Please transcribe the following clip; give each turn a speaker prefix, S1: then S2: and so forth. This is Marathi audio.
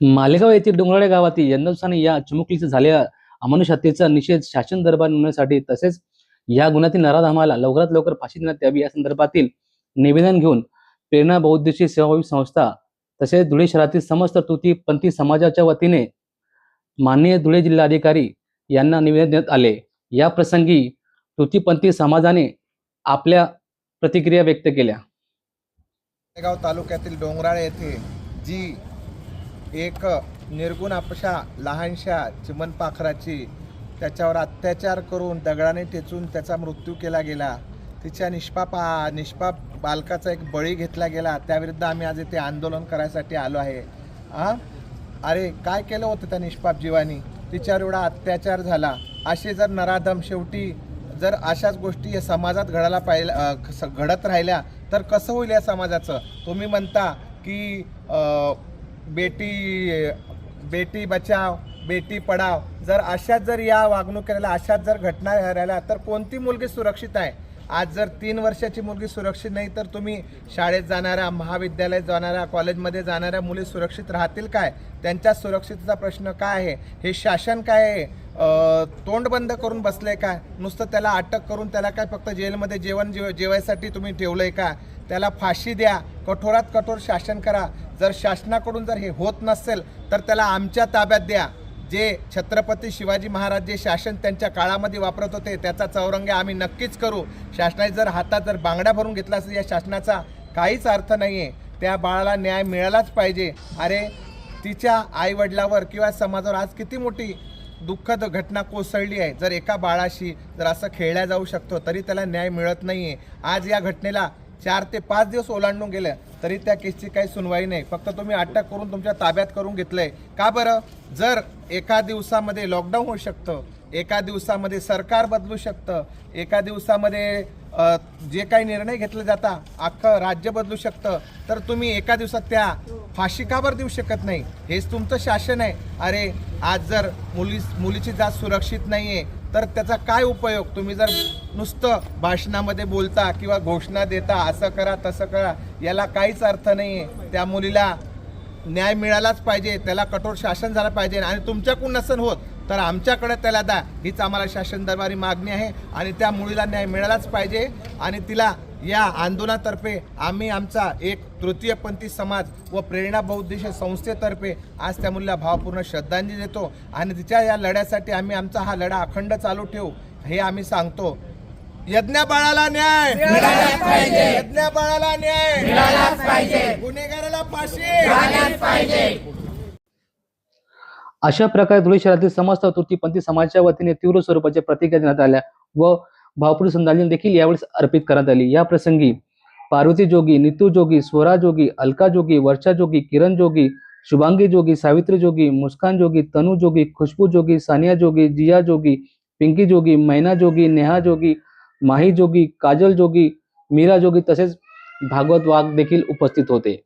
S1: मालेगाव येथील डोंगराळे गावातील यंदा या चिमुकलीचं झालेल्या अमानुष हत्येचा निषेध शासन दरबार नोंदवण्यासाठी तसेच या गुन्ह्यातील नराधामाला लवकरात लवकर फाशी देण्यात यावी या संदर्भातील निवेदन घेऊन प्रेरणा बौद्धिशी सेवाभावी संस्था तसेच धुळे शहरातील समस्त तृतीयपंथी समाजाच्या वतीने माननीय धुळे जिल्हाधिकारी यांना निवेदन देण्यात आले. या प्रसंगी तृतीयपंथी समाजाने आपल्या प्रतिक्रिया व्यक्त केल्या.
S2: तालुक्यातील डोंगराळे येथे जी एक निर्गुण अपशा लहानशा चिमनपाखराची त्याच्यावर अत्याचार करून दगडाने टेचून त्याचा मृत्यू केला गेला. तिच्या निष्पाप निष्पाप बालकाचा एक बळी घेतला गेला. त्याविरुद्ध आम्ही आज इथे आंदोलन करायसाठी आलो आहे. हां अरे काय केलं होतं त्या निष्पाप जीवानी? तिच्यावर एवढा अत्याचार झाला. असे जर नराधम शेवटी जर अशाच गोष्टी या समाजात घडायला पाहिल्या घडत राहिल्या तर कसं होईल या समाजाचं? तुम्ही म्हणता की बेटी बेटी बचाव बेटी पडाव जर अशाच जर या वागणूक केलेल्या अशाच जर घटना राहिल्या तर कोणती मुलगी सुरक्षित आहे? आज जर तीन वर्षाची मुलगी सुरक्षित नाही तर तुम्ही शाळेत जाणाऱ्या महाविद्यालयात जाणाऱ्या कॉलेजमध्ये जाणाऱ्या मुली सुरक्षित राहतील काय? त्यांच्या सुरक्षितचा प्रश्न काय आहे? हे शासन काय आहे? तोंड बंद करून बसले काय नुसतं त्याला अटक करून त्याला काय फक्त जेलमध्ये जेवण जेव जेवायसाठी तुम्ही ठेवलंय का? त्याला फाशी द्या. कठोरात कठोर शासन करा. जर शासनाकडून जर हे होत नसेल तर त्याला आमच्या ताब्यात द्या. जे छत्रपती शिवाजी महाराज जे शासन त्यांच्या काळामध्ये वापरत होते त्याचा चौरंग आम्ही नक्कीच करू. शासनाने जर हातात जर बांगड्या भरून घेतला असेल या शासनाचा काहीच अर्थ नाही आहे त्या बाळाला न्याय मिळालाच पाहिजे. अरे तिच्या आईवडिलावर किंवा समाजावर आज किती मोठी दुःखद घटना कोसळली आहे. जर एका बाळाशी जर असं खेळल्या जाऊ शकतो तरी त्याला न्याय मिळत नाही आहे आज या घटनेला चार ते पाच दिवस ओलांडून गेलं तरी त्या केसची काही सुनवाई नाही. फक्त तुम्ही अटक करून तुमच्या ताब्यात करून घेतलंय. का बरं? जर एका दिवसामध्ये लॉकडाऊन होऊ शकतं एका दिवसामध्ये सरकार बदलू शकतं एका दिवसामध्ये जे काही निर्णय घेतले जाता अख्खं राज्य बदलू शकतं तर तुम्ही एका दिवसात त्या फाशी कावर देऊ शकत नाही? हेच तुमचं शासन आहे. अरे आज जर मुली मुलीची जात सुरक्षित नाही आहे तर त्याचा काय उपयोग? तुम्ही जर नुसतं भाषणामध्ये बोलता किंवा घोषणा देता असं करा तसं करा याला काहीच अर्थ नाही आहे त्या मुलीला न्याय मिळालाच पाहिजे त्याला कठोर शासन झालं पाहिजे आणि तुमच्याकडून नसन होत तर आमच्याकडे त्याला द्या. हीच आम्हाला शासन दरबारी मागणी आहे आणि त्या मुलीला न्याय मिळालाच पाहिजे आणि तिला या आंदोलनातर्फे आम्ही आमचा एक तृतीयपंथी समाज व प्रेरणा बौद्धिश संस्थेतर्फे आज त्या मुलीला भावपूर्ण श्रद्धांजली देतो आणि तिच्या या लढ्यासाठी आम्ही आमचा हा लढा अखंड चालू ठेवू हे आम्ही सांगतो. यज्ञा बाळाला न्याय यज्ञा बाळाला न्याय! गुन्हेगाराला फाशी!
S1: अशा प्रकारे धुळे शहरातील समस्त तृतीयपंथी समाजाच्या वतीने तीव्र स्वरूपाच्या प्रतिक्रिया देण्यात आल्या व भावपूर्ण श्रद्धांजली देखील यावेळेस अर्पित करण्यात आली. या प्रसंगी पार्वती जोगी नितू जोगी स्वरा जोगी अलका जोगी वर्षा जोगी किरण जोगी शुभांगी जोगी सावित्री जोगी मुस्कान जोगी तनु जोगी खुशबू जोगी सानिया जोगी जिया जोगी पिंकी जोगी मैना जोगी नेहा जोगी माही जोगी काजल जोगी मीरा जोगी तसेच भागवत वाघ देखील उपस्थित होते.